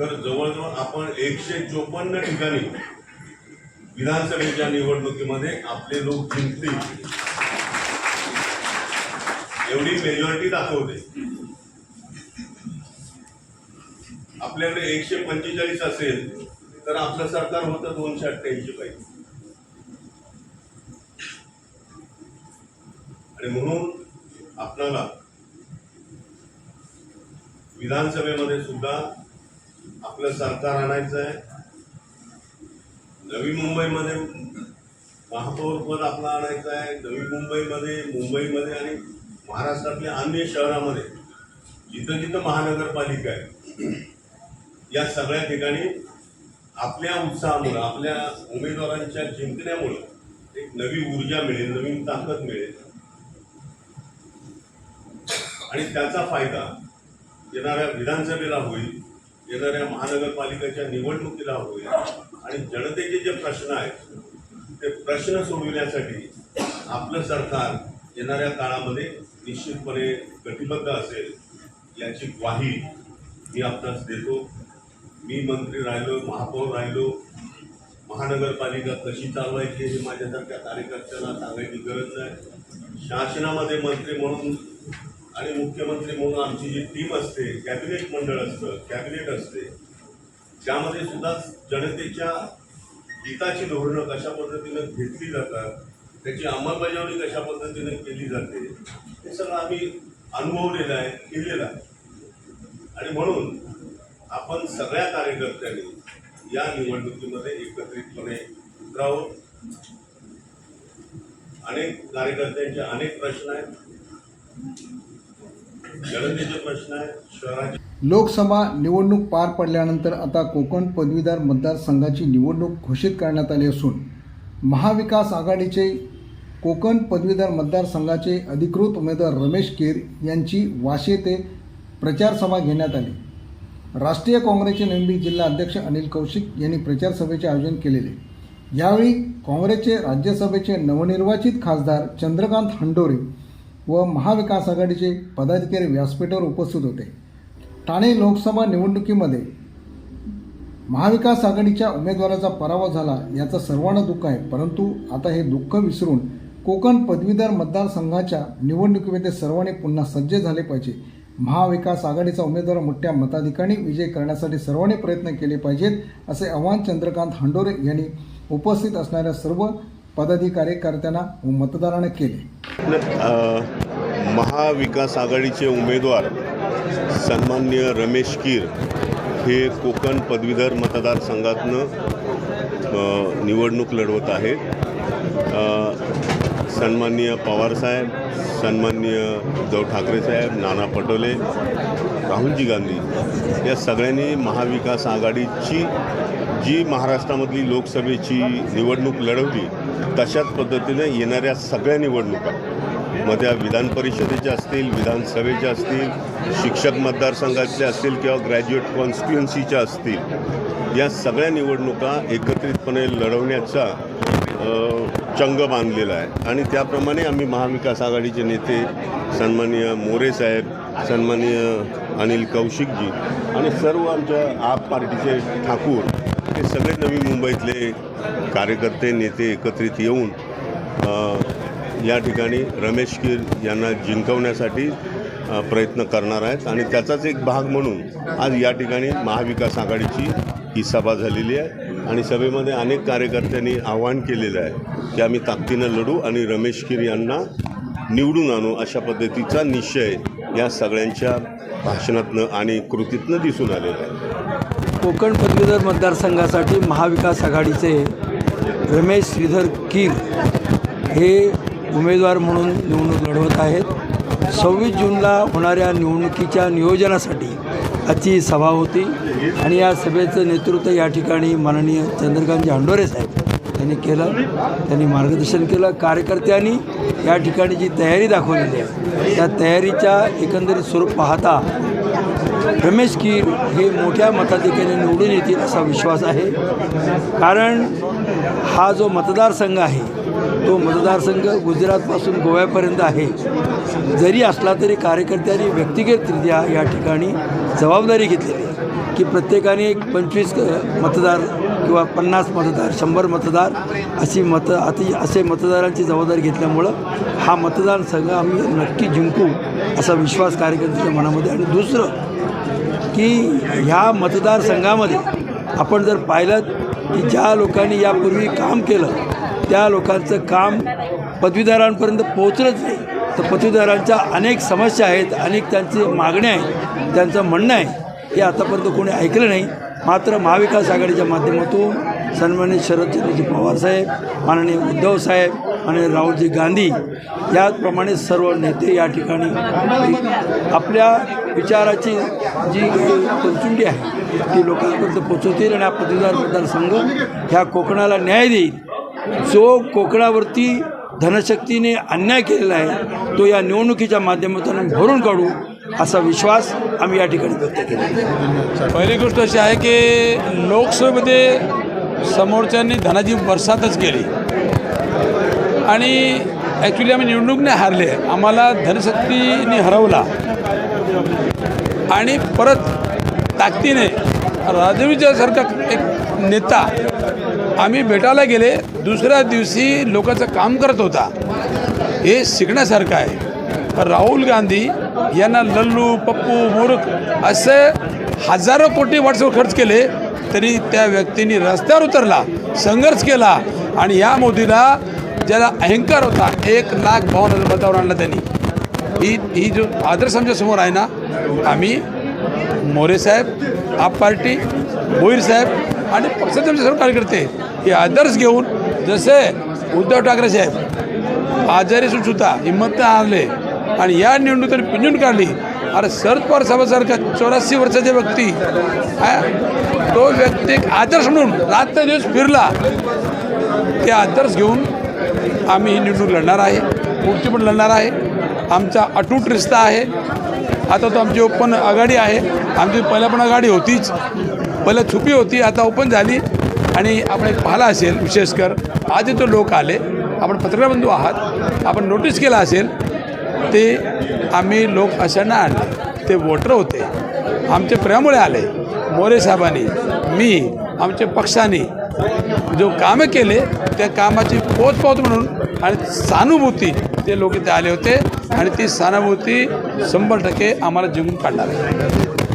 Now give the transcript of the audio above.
तर जवळजवळ आपण एकशे चोपन्न ठिकाणी विधानसभेच्या निवडणुकीमध्ये आपले लोक जिंकले. एवढी मेजॉरिटी दाखवते. आपल्याकडे एकशे पंचेचाळीस असेल तर आपलं सरकार होतं दोनशे अठ्ठ्याऐंशी पाहिजे आणि म्हणून आपल्याला विधानसभेमध्ये सुद्धा आपलं सरकार आणायचं आहे नवी मुंबईमध्ये महापौरपद आपलं आणायचं आहे नवी मुंबईमध्ये मुंबईमध्ये आणि महाराष्ट्रातल्या अन्य शहरामध्ये जिथं जिथं महानगरपालिका आहे या सगळ्या ठिकाणी आपल्या उत्साहामुळं आपल्या उमेदवारांच्या जिंकण्यामुळं एक नवी ऊर्जा मिळेल नवीन ताकद मिळेल. आणि त्याचा फायदा येणाऱ्या विधानसभेला होईल. येणाऱ्या महानगरपालिकेच्या निवडणुकीला होईल आणि जनतेचे जे प्रश्न आहेत ते प्रश्न सोडविण्यासाठी आपलं सरकार येणाऱ्या काळामध्ये निश्चितपणे कटिबद्ध असेल याची ग्वाही मी आपणास देतो. मी मंत्री राहिलो महापौर राहिलो महानगरपालिका कशी चालवायची हे माझ्यासारख्या कार्यकर्त्यांना सांगायची गरज नाही. शासनामध्ये मंत्री म्हणून आणि मुख्यमंत्री म्हणून आमची जी टीम असते कॅबिनेट मंडळ असतं कॅबिनेट असते त्यामध्ये सुद्धा जनतेच्या हिताची धोरणं कशा पद्धतीनं घेतली जातात त्याची अंमलबजावणी कशा पद्धतीने केली जाते हे सगळं आम्ही अनुभवलेलं आहे केलेलं आहे. आणि म्हणून आपण सगळ्या कार्यकर्त्यांनी या निवडणुकीमध्ये एकत्रितपणे राहून अनेक कार्यकर्त्यांचे अनेक प्रश्न आहेत जनतेचे प्रश्न आहेत शहराचे लोकसभा निवडणूक पार पडल्यानंतर आता कोकण पदवीधर मतदारसंघाची निवडणूक घोषित करण्यात आली असून महाविकास आघाडीचे कोकण पदवीधर मतदारसंघाचे अधिकृत उमेदवार रमेश केर यांची वाशी येथे प्रचारसभा घेण्यात आली. राष्ट्रीय काँग्रेसचे निलंबित जिल्हा अध्यक्ष अनिल कौशिक यांनी प्रचारसभेचे आयोजन केलेले. यावेळी काँग्रेसचे राज्यसभेचे नवनिर्वाचित खासदार चंद्रकांत हंडोरे व महाविकास आघाडीचे पदाधिकारी व्यासपीठावर उपस्थित होते. ठाणे लोकसभा निवडणुकीमध्ये महाविकास आघाडीच्या उमेदवाराचा पराभव झाला याचं सर्वांना दुःख आहे. परंतु आता हे दुःख विसरून कोकण पदवीधर मतदारसंघाच्या निवडणुकीमध्ये सर्वांनी पुन्हा सज्ज झाले पाहिजे. महाविकास आघाडीचा उमेदवार मोठ्या मताधिकांनी विजय करण्यासाठी सर्वांनी प्रयत्न केले पाहिजेत असे आव्हान चंद्रकांत हंडोरे यांनी उपस्थित असणाऱ्या सर्व पदाधिकारी कार्यकर्त्यांना मतदाराने मतदारांना केले महाविकास आघाडीचे उमेदवार सन्मान्य रमेश कीर हे कोकण पदवीधर मतदारसंघातनं निवडणूक लढवत आहेत. अ, सन्माननीय पवारसाहेब सन्माननीय उद्धव ठाकरेसाहेब नाना पटोले राहुलजी गांधी या सगळ्यांनी महाविकास आघाडीची जी महाराष्ट्रामधली लोकसभेची निवडणूक लढवली तशाच पद्धतीने येणाऱ्या सगळ्या निवडणुका मग त्या विधान परिषदेच्या असतील विधानसभेच्या असतील शिक्षक मतदारसंघातल्या असतील किंवा ग्रॅज्युएट कॉन्स्टिट्युएन्सीच्या असतील या सगळ्या निवडणुका एकत्रितपणे लढवण्याचा चंग बांधलेला आहे. आणि त्याप्रमाणे आम्ही महाविकास आघाडीचे नेते सन्माननीय मोरे साहेब सन्माननीय अनिल कौशिकजी आणि सर्व आमच्या आप पार्टीचे ठाकूर हे सगळे नवी मुंबईतले कार्यकर्ते नेते एकत्रित येऊन या ठिकाणी रमेश कीर यांना जिंकवण्यासाठी प्रयत्न करणार आहेत. आणि त्याचाच एक भाग म्हणून आज या ठिकाणी महाविकास आघाडीची ही सभा झालेली आहे. आणि सभेमध्ये अनेक कार्यकर्त्यांनी आवाहन केलेलं आहे की आम्ही ताकदीनं लढू आणि रमेश कीर यांना निवडून आणू अशा पद्धतीचा निश्चय या सगळ्यांच्या भाषणातनं आणि कृतीतनं दिसून आलेला आहे. कोकण पदवीधर मतदारसंघासाठी महाविकास आघाडीचे रमेश श्रीधर कीर हे उमेदवार म्हणून निवडणूक लढवत आहेत. सव्वीस जूनला होणाऱ्या निवडणुकीच्या नियोजनासाठी आजची सभा होती आणि या सभेचं नेतृत्व या ठिकाणी माननीय चंद्रकांत जांडोरे साहेब त्यांनी केलं. त्यांनी मार्गदर्शन केलं. कार्यकर्त्यांनी या ठिकाणी जी तयारी दाखवलेली आहे त्या तयारीच्या एकंदरीत स्वरूप पाहता रमेश कीर हे मोठ्या मताधिक्याने निवडून येतील असा विश्वास आहे. कारण हा जो मतदारसंघ आहे तो मतदारसंघ गुजरातपासून गोव्यापर्यंत आहे. जरी असला तरी कार्यकर्त्यांनी व्यक्तिगतरित्या या ठिकाणी जबाबदारी घेतलेली की प्रत्येकाने एक पंचवीस मतदार किंवा पन्नास मतदार शंभर मतदार अशी मतं अति असे मतदारांची जबाबदारी घेतल्यामुळं हा मतदान संघ आम्ही नक्की जिंकू असा विश्वास कार्यकर्त्यांच्या मनामध्ये. आणि दुसरं की ह्या मतदारसंघामध्ये आपण जर पाहिलं की ज्या लोकांनी यापूर्वी काम केलं त्या लोकांचं काम पदवीधरांपर्यंत पोहोचलंच नाही. तर पदवीधरांच्या अनेक समस्या आहेत अनेक त्यांचे मागण्या आहेत त्यांचं म्हणणं आहे हे आतापर्यंत कोणी ऐकलं नाही. मात्र महाविकास आघाडीच्या माध्यमातून सन्मानित शरदचंद्रजी पवारसाहेब माननीय उद्धव साहेब राहुलजी गांधी याचप्रमाणे सर्व नेते या ठिकाणी आपल्या विचाराची जी काही आहे ती लोकांपर्यंत पोचवतील आणि हा पदवीधर मतदारसंघ ह्या कोकणाला न्याय देईल. जो कोकणावरती धनशक्तीने अन्याय केलेला आहे तो या निवडणुकीच्या माध्यमातून भरून काढू. असा विश्वास आम्ही या ठिकाणी व्यक्त केला पहिली गोष्ट अशी आहे की लोकसभेमध्ये समोरच्यांनी धनाची बरसातच केली. आणि ॲक्च्युली आम्ही निवडणूक नाही हारले. आम्हाला धनशक्तीने हरवला. आणि परत ताकदीने राजवीच्यासारखा एक नेता आम्ही भेटायला गेले. दुसऱ्या दिवशी लोकांचं काम करत होता. हे शिकण्यासारखं आहे. राहुल गांधी यांना लल्लू पप्पू मुरुख असे हजारो कोटी व्हॉट्सअप खर्च केले तरी त्या व्यक्तीने रस्त्यावर उतरला संघर्ष केला आणि या मोदीला ज्याला अहंकार होता एक लाख बावन्न हजार मतावर आणला त्यांनी. ही ही जो आदर्श आमच्यासमोर आहे ना आम्ही मोरे साहेब आप पार्टी भोईर साहेब आणि पक्षाचे आमचे सर्व कार्यकर्ते हे आदर्श घेऊन जसे उद्धव ठाकरे साहेब आजारी सुद्धा हिंमत आणले आणि या निवडणुकीत पिंजून काढली अरे शरद पवार साहेबासारखा चौऱ्याऐंशी वर्षाचे व्यक्ती तो व्यक्ती एक आदर्श म्हणून रात्र दिवस फिरला. ते आदर्श घेऊन आम्ही ही निवडणूक लढणार आहे. पुढची पण लढणार आहे. आमचा अटूट रिश्ता आहे. आता तो आमची ओपन आघाडी आहे. आमची पहिल्या पण आघाडी होतीच. पहिलं छुपी होती आता ओपन झाली. आणि आपण एक पाहिला असेल विशेष कर आज तो लोक आले. आपण पत्रकार बंधू आहात. आपण नोटीस केला असेल. ते आम्ही लोक अशा नाही आणले. ते वोटर होते. आमचे प्रेमामुळे आले. मोरे साहेबांनी मी आमच्या पक्षाने जो कामं केले त्या कामाची पोचपावत म्हणून आणि सहानुभूती ते लोक इथे आले होते आणि ती सहानुभूती शंभर टक्के आम्हाला जिंकून काढणार आहे